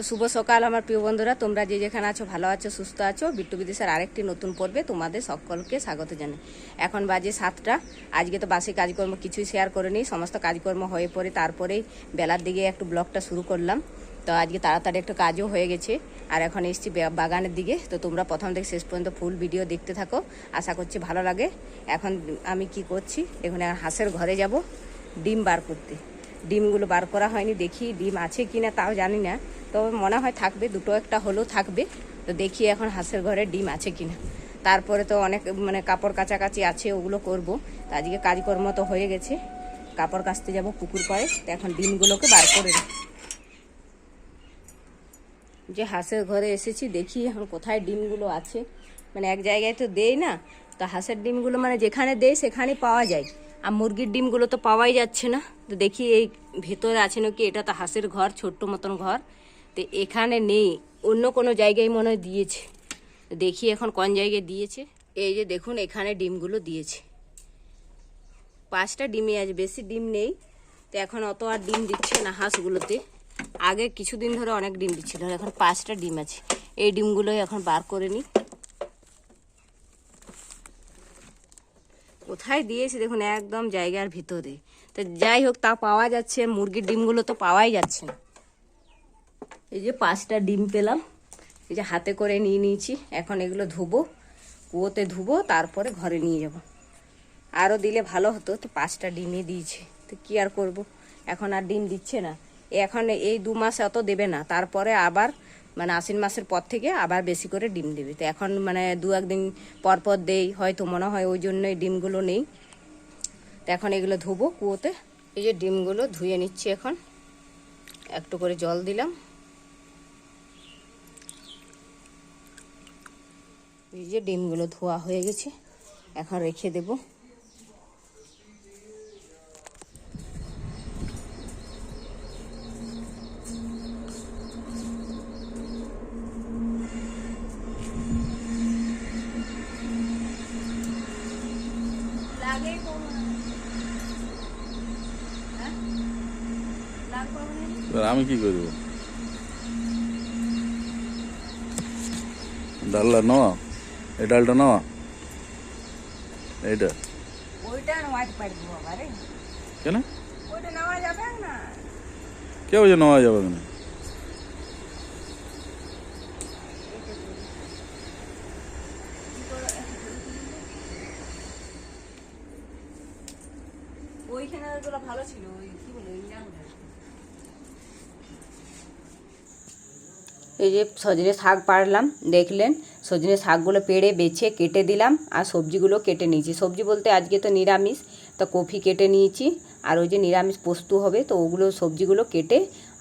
তো শুভ সকাল আমার প্রিয় বন্ধুরা। তোমরা যে যেখানে আছো, ভালো আছো, সুস্থ আছো, বিট্টু বিদেশের আরেকটি নতুন পর্বে তোমাদের সকলকে স্বাগত জানাই। এখন বাজে সাতটা। আজকে তো বাসি কাজকর্ম কিছুই শেয়ার করে নিই সমস্ত কাজকর্ম হয়ে পড়ে, তারপরেই বেলার দিকে একটু ব্লগটা শুরু করলাম। তো আজকে তাড়াতাড়ি একটু কাজও হয়ে গেছে। আর এখন এসছি বাগানের দিকে। তো তোমরা প্রথম থেকে শেষ পর্যন্ত ফুল ভিডিও দেখতে থাকো। আশা করছি ভালো লাগে। এখন আমি কি করছি? এখন হাঁসের ঘরে যাব। ডিম বার করতে। ডিমগুলো বার করা হয়নি, দেখি ডিম আছে কি না তাও জানি না। তবে মনে হয় থাকবে, দুটো একটা হলেও থাকবে। তো দেখি এখন হাঁসের ঘরে ডিম আছে কি না তারপরে তো অনেক মানে কাপড় কাছাকাছি আছে, ওগুলো করব। তো আজকে কাজকর্ম তো হয়ে গেছে। কাপড় কাচতে যাব পুকুর পাড়ে। তো এখন ডিমগুলোকে বার করে দিই। যে হাঁসের ঘরে এসেছি, দেখি এখন কোথায় ডিমগুলো আছে। মানে এক জায়গায় তো দেই না। তো হাঁসের ডিমগুলো মানে যেখানে দেয় সেখানে পাওয়া যায়। আর মুরগির ডিমগুলো তো পাওয়াই যাচ্ছে না। তো দেখি এই ভেতরে আছে নাকি? এটা তো হাঁসের ঘর, ছোট্ট মতন ঘর। তো এখানে নেই। অন্য কোনো জায়গায় মনে হয় দিয়েছে। দেখি এখন কোন জায়গায় দিয়েছে। এই যে দেখুন, এখানে ডিমগুলো দিয়েছে। পাঁচটা ডিমই আছে, বেশি ডিম নেই। তো এখন অত আর ডিম দিচ্ছে না হাঁসগুলোতে। আগে কিছুদিন ধরে অনেক ডিম দিচ্ছিল এখন পাঁচটা ডিম আছে। এই ডিমগুলোই এখন বার করে নিই। কোথায় দিয়েছে? দেখুন, একদম জায়গার ভিতরে। তো যাই হোক, তা পাওয়া যাচ্ছে। মুরগির ডিমগুলো তো পাওয়াই যাচ্ছে না। এই যে পাঁচটা ডিম পেলাম। এই যে হাতে করে নিয়ে নিয়েছি। এখন এগুলো ধুবো, কুয়োতে ধুবো, তারপরে ঘরে নিয়ে যাব। আরও দিলে ভালো হতো, তো পাঁচটা ডিমই দিয়েছে। তো কি আর করব? এখন আর ডিম দিচ্ছে না। এখন এই দু মাস অত দেবে না। তারপরে আবার মানে আশ্বিন মাসের পর থেকে আবার বেশি করে ডিম দেবে। তো এখন মানে দু একদিন পর পর দেই, হয়তো মনে হয় ওই জন্যই ডিমগুলো নেই। তো এখন এগুলো ধুবো কুয়োতে। এই যে ডিমগুলো ধুয়ে নিচ্ছি এখন। একটু করে জল দিলাম। এই যে ডিমগুলো ধোয়া হয়ে গেছে এখন রেখে দেবো। এবার আমি কি করব? ডালটা নেওয়া এই ডালটা নেওয়া এইটা কেন? ওইটা নেওয়া যাবে না। কে বলছে নেওয়া যাবে কেন? ওইখানে ভালো ছিল ওই কি বলে এই যে সজনে শাক পাড়লাম দেখলেন। সজনে শাকগুলো পেড়ে, বেছে, কেটে দিলাম আর সবজিগুলো কেটে নিয়েছি। সবজি বলতে আজকে তো নিরামিষ, তো কফি কেটে নিয়েছি আর ওই যে নিরামিষ পোস্ত হবে, তো ওগুলো সবজিগুলো কেটে,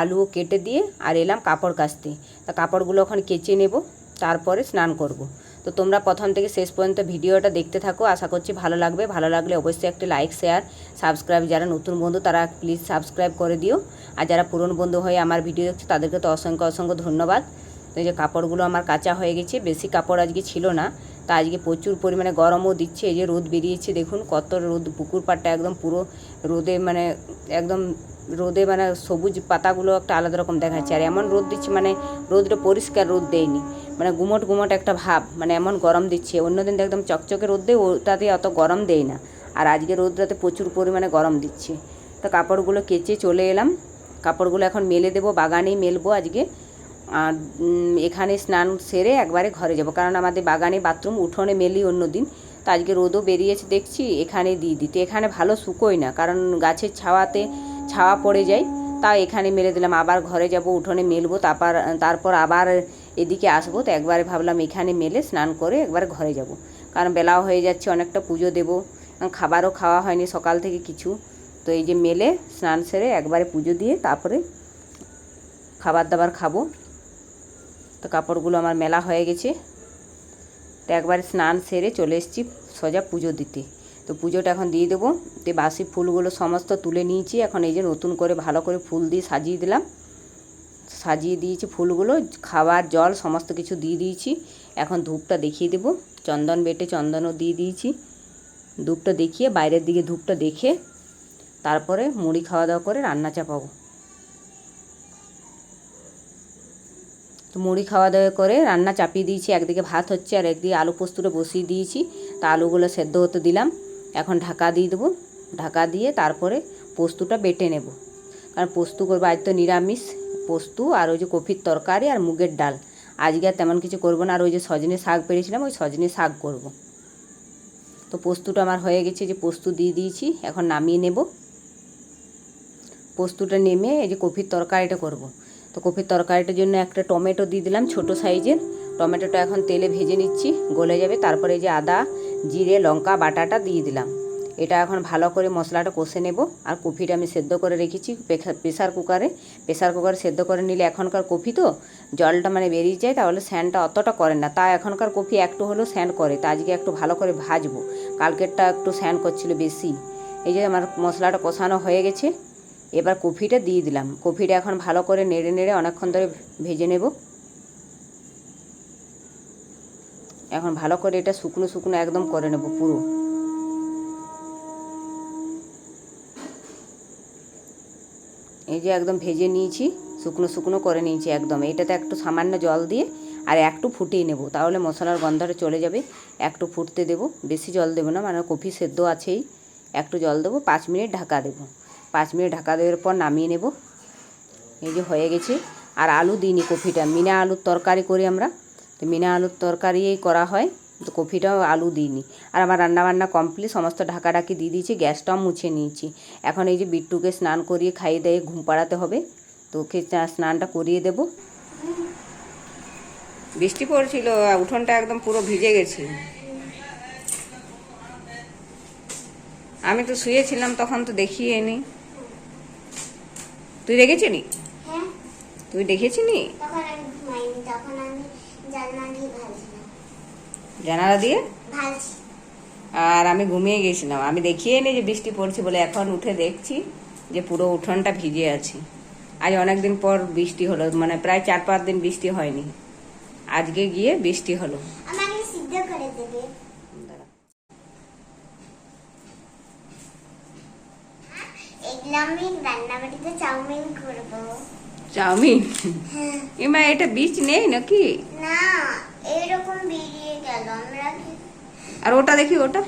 আলুও কেটে দিয়ে আর এলাম কাপড় কাচতে। তা কাপড়গুলো ওখানে কেচে নেব, তারপরে স্নান করব। তো তোমরা প্রথম থেকে শেষ পর্যন্ত ভিডিওটা দেখতে থাকো, আশা করছি ভালো লাগবে। ভালো লাগলে অবশ্যই একটা লাইক, শেয়ার, সাবস্ক্রাইব, যারা নতুন বন্ধু তারা প্লিজ সাবস্ক্রাইব করে দিও। আর যারা পুরনো বন্ধু হয়ে আমার ভিডিও দেখছে তাদেরকে তো অসংখ্য অসংখ্য ধন্যবাদ। এই যে কাপড়গুলো আমার কাঁচা হয়ে গেছে, বেশি কাপড় আজকে ছিল না। তা আজকে প্রচুর পরিমাণে গরমও দিচ্ছে, এই যে রোদ বেরিয়েছে দেখুন, কত রোদ, পুকুর পাড়টা একদম পুরো রোদে মানে একদম রোদে মানে সবুজ পাতাগুলো একটা আলাদা রকম দেখাচ্ছে। আর এমন রোদ দিচ্ছে মানে রোদটা পরিষ্কার রোদ দেয়নি। মানে গুমট গুমট একটা ভাব মানে এমন গরম দিচ্ছে। অন্যদিন তো একদম চকচকে রোদ দেয়, ওটাতে অত গরম দেয় না। আর আজকে রোদটাতে প্রচুর পরিমাণে গরম দিচ্ছে। তো কাপড়গুলো কেচে চলে এলাম। কাপড়গুলো এখন মেলে দেবো, বাগানেই মেলবো আজকে। এখানে স্নান সেরে একবারে ঘরে যাব। কারণ আমাদের বাগানে বাথরুম উঠোনে মেলি অন্য দিন। তো আজকে রোদও বেরিয়েছে দেখছি, এখানে দিয়ে দিতে। এখানে ভালো শুকোয় না, কারণ গাছের ছাওয়াতে ছাওয়া পড়ে যায়। তা এখানে মেলে দিলাম, আবার ঘরে যাব, উঠোনে মেলবো, তারপর তারপর আবার এদিকে আসব। তো একবারে ভাবলাম এখানে মেলে স্নান করে একবারে ঘরে যাব। কারণ বেলাও হয়ে যাচ্ছে, অনেকটা পুজো দেবো। খাবারও খাওয়া হয়নি সকাল থেকে কিছু। তো এই যে মেলে স্নান সেরে একবারে পুজো দিয়ে তারপরে খাবার দাবার খাব। তো কাপড়গুলো আমার মেলা হয়ে গেছে। তো একবার স্নান সেরে চলে এসেছি সোজা পুজো দিতে। তো পুজোটা এখন দিয়ে দেবো। তো বাসি ফুলগুলো সমস্ত তুলে নিয়েছি। এখন এই যে নতুন করে ভালো করে ফুল দিয়ে সাজিয়ে দিলাম। সাজিয়ে দিয়েছি ফুলগুলো খাবার জল সমস্ত কিছু দিয়ে দিয়েছি। এখন ধূপটা দেখিয়ে দেবো। চন্দন বেটে চন্দনও দিয়ে দিয়েছি। ধূপটা দেখিয়ে বাইরের দিকে ধূপটা দেখে তারপরে মুড়ি খাওয়া দাওয়া করে রান্না চাপাবো। মুড়ি খাওয়া দাওয়া করে রান্না চাপিয়ে দিয়েছি। একদিকে ভাত হচ্ছে আর একদিকে আলু পোস্তটা বসিয়ে দিয়েছি। তা আলুগুলো সেদ্ধ হতে দিলাম। এখন ঢাকা দিয়ে দেবো। ঢাকা দিয়ে তারপরে পোস্তটা বেটে নেব। কারণ পোস্ত করব, আজ তো নিরামিষ পোস্ত আর ওই যে কফির তরকারি আর মুগের ডাল। আজকে আর তেমন কিছু করব না। আর ওই যে সজনে শাক পেরেছিলাম, ওই সজনে শাক করব। তো পোস্তটা আমার হয়ে গেছে যে পোস্ত দিয়ে দিয়েছি। এখন নামিয়ে নেব। পোস্তটা নেমে এই যে কফির তরকারিটা করব। তো কপির তরকারিটার জন্য একটা টমেটো দিয়ে দিলাম ছোট সাইজের। টমেটোটা এখন তেলে ভেজে নিচ্ছি, গলে যাবে। তারপরে যে আদা, জিরে, লঙ্কা, বাটাটা দিয়ে দিলাম। এটা এখন ভালো করে মশলাটা কষে নেব। আর কফিটা আমি সেদ্ধ করে রেখেছি প্রেশার কুকারে। প্রেশার কুকারে সেদ্ধ করে নিলে এখনকার কফি তো, জলটা মানে বেরিয়ে যায়, তাহলে স্যানটা অতটা করে না। তা এখনকার কফি একটু হলেও স্যান করে। তা আজকে একটু ভালো করে ভাজবো। কালকেরটা একটু স্যান করছিল বেশি। এই যে আমার মশলাটা কষানো হয়ে গেছে। এবার কফিটা দিয়ে দিলাম। কফিটা এখন ভালো করে নেড়ে নেড়ে অনেকক্ষণ ধরে ভেজে নেব। এখন ভালো করে এটা শুকনো শুকনো একদম করে নেব পুরো। এই যে একদম ভেজে নিয়েছি, শুকনো শুকনো করে নিয়েছি একদম। এটাতে একটু সামান্য জল দিয়ে আর একটু ফুটিয়ে নেব, তাহলে মশলার গন্ধটা চলে যাবে। একটু ফুটতে দেবো, বেশি জল দেবো না মানে কফি সেদ্ধ আছেই। একটু জল দেবো, পাঁচ মিনিট ঢাকা দেবো। পাঁচ মিনিট ঢাকা দেওয়ার পর নামিয়ে নেব। এই যে হয়ে গেছে। আর আলু দিইনি কফিটা। মিনা আলুর তরকারি করি আমরা। তো মিনা আলুর তরকারি করা হয়। তো কফিটাও আলু দিইনি। আর আমার রান্নাবান্না কমপ্লিট। সমস্ত ঢাকা ঢাকি দিয়ে দিয়েছি। গ্যাসটাও মুছে নিয়েছি। এখন এই যে বিট্টুকে স্নান করিয়ে খাইয়ে দিয়ে ঘুম পাড়াতে হবে। তো ওকে স্নানটা করিয়ে দেব। বৃষ্টি পড়ছিল। উঠোনটা একদম পুরো ভিজে গেছে। আমি তো শুয়েছিলাম, তখন তো দেখিয়ে নি। তুই দেখেছি নি হ্যাঁ। তুই দেখেছি নি তখন আমি ঘুমাইনি তখন আমি জানলা দিয়ে আর আমি ঘুমিয়ে গেছিলাম। আমি দেখিয়ে নি যে বৃষ্টি পড়ছে বলে এখন উঠে দেখছি যে পুরো উঠোনটা ভিজে আছে। আজ অনেক দিন পর বৃষ্টি হলো মানে প্রায় চার পাঁচ দিন বৃষ্টি হয়নি। আজকে গিয়ে বৃষ্টি হলো। আমাকে সিদ্ধ করে দেবে এগুলো আমি রান্নাবাড়িতে চাউমিন হ্যাঁ এমা এটা বীজ নেই নাকি না এরকম বেরিয়ে গেল আমরা আর ওটা দেখি ওটা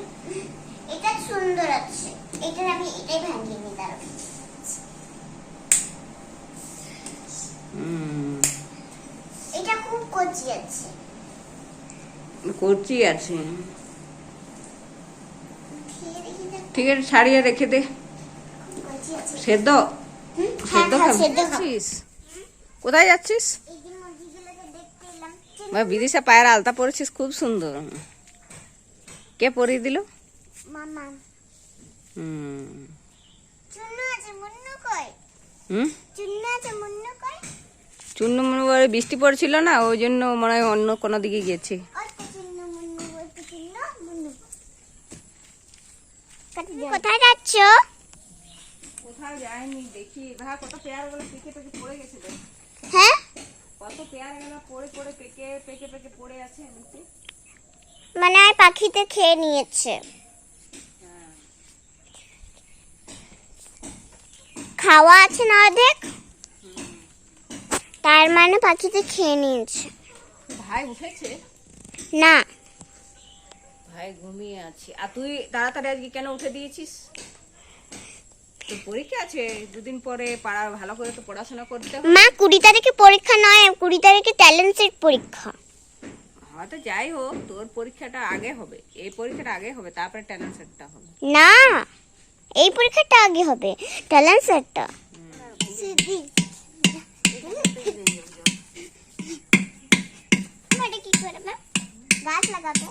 এটা সুন্দর আছে এটা আমি এটাই ভাঙিয়ে নি দাঁড়াবো হুম, এটা খুব কচি আছে করছি আছে ঠিক আছে ছাড়িয়ে রেখে দে কচি সেদ্ধ? সেদ্ধ হ্যাঁ, হ্যাঁ। যাচ্ছিস? কোথায় যাচ্ছিস? বা বিদেশে পায়ের আলতা পরেছিস খুব সুন্দর। কে পরিয়ে দিল? চুন্নু মুন্নু বলে বৃষ্টি পড়ছিল না ওই জন্য মনে হয় অন্য কোনো দিকে গেছে। কোথায় যাচ্ছ? কোথাও যায়নি দেখি। কত পেয়ারগুলো পেকে পেকে পড়ে গেছে দেখ। হ্যাঁ? কত পেয়ারগুলো পড়ে পড়ে পেকে পেকে পেকে পড়ে আছে নিচে। মানে আর পাখিতে খেয়ে নিয়েছে। খাওয়া আছে না দেখ তার মানে পাখিতে খেয়ে নিয়েছে। ভাই উঠেছে? না। ভাই ঘুমিয়ে আছে। আর তুই তাড়াতাড়ি আজকে কেন উঠে দিয়েছিস? তোর পরীক্ষা আছে দুদিন পরে পাড়া ভালো করে তো পড়াশোনা করতে হবে মা কুড়ি তারিখে পরীক্ষা নয় কুড়ি তারিখে ট্যালেন্ট সেট পরীক্ষা। হয়তো যাই হোক তোর পরীক্ষাটা আগে হবে এই পরীক্ষাটা আগে হবে তারপরে ট্যালেন্ট সেটটা হবে। না এই পরীক্ষাটা আগে হবে ট্যালেন্ট সেটটা গাছ লাগাবে?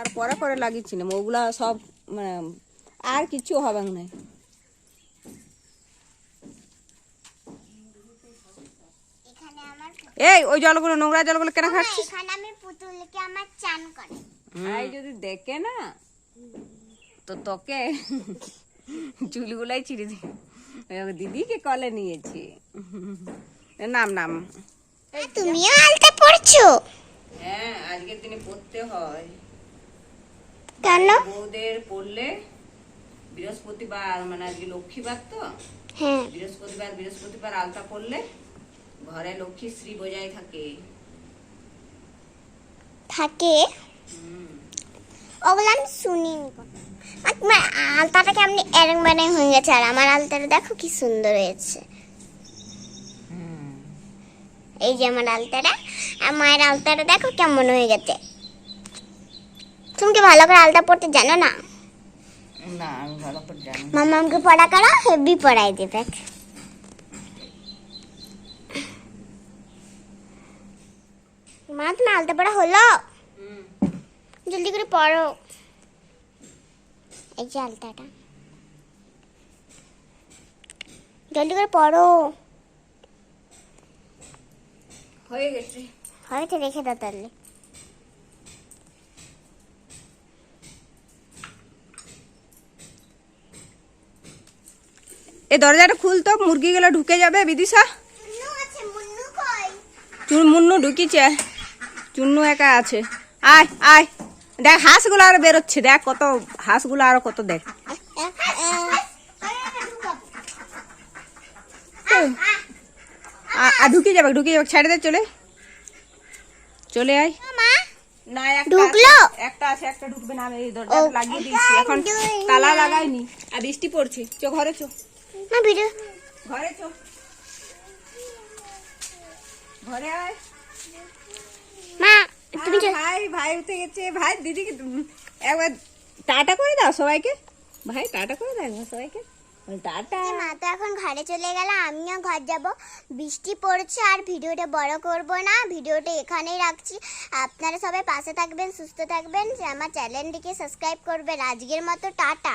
আর পরে পরে লাগিয়েছিলাম ওগুলা সব মানে আর কিছু হবে না এখানে আমার এই ওই জলগুলো নোংরা জলগুলো কেন খাচ্ছিস? এখানে আমি পুতুলকে আমার চান করে। ভাই যদি দেখে না তো তোকে চুলগুলাই চিড়ে দি ওই দিদিকে কলে নিয়েছি। নাম নাম। তুমিও আলতা পড়ছো হ্যাঁ আজকের দিনে পড়তে হয়। কেন? বউদের পড়লে বৃহস্পতিবার মানে আজকে লক্ষ্মীবার তো? হ্যাঁ। বৃহস্পতিবার বৃহস্পতিবার আলতা পড়লে ঘরে লক্ষ্মীশ্রী বজায় থাকে। থাকে? ওগুলো আমি কখনো। তোমার আলতাটা কেমনি এরম মানে হয়ে গেছে আর আমার আলতাটা দেখো কি সুন্দর হয়েছে। এই যে আমার আলতাটা আর মায়ের আলতাটা দেখো কেমন হয়ে গেছে। তুমি কি ভালো করে আলতা পড়তে জানো না? না আমি ভালো জানি মামা আমাকে পড়া করো হেভি পড়াই দেবে মা তুমি আলতা পড়া হলো। জলদি করে পড়ো। এই যে আলতাটা। জলদি করে পড়ো। হয়ে গেছে। হয়তো রেখে দাও তাহলে। এই দরজাটা খুল খুলতো মুরগিগুলো ঢুকে যাবে বিদিশা। মুন্নু ঢুকিছে। চুন্নু একা আছে। আয় আয়। দেখ হাঁসগুলো আরও বেরোচ্ছে। দেখ কত হাঁসগুলো আরও কত দেখ। ঢুকে যাবে ঢুকে যাবে। ছেড়ে দে চলে। চলে আয়। না একটা ঢুকলো? আছে, একটা আছে একটা ঢুকবে না আমি এই লাগিয়ে দিয়েছি। এখন তালা লাগাইনি। আর বৃষ্টি পড়ছে। চো ঘরে চো। মা ভিডিও। ঘরে চো। ঘরে আয়। তুমি ভাই ভাই উঠে গেছে। ভাই দিদিকে একবার টাটা করে দাও সবাইকে। ভাই টাটা করে দাও একবার সবাইকে। টাটা। মা তো এখন ঘরে চলে গেল আমিও ঘর যাব। বৃষ্টি পড়ছে আর ভিডিওটা বড় করব না ভিডিওটা এখানেই রাখছি। আপনারা সবাই পাশে থাকবেন সুস্থ থাকবেন। আমার চ্যানেলটিকে সাবস্ক্রাইব করবেন। আজকের মতো টাটা।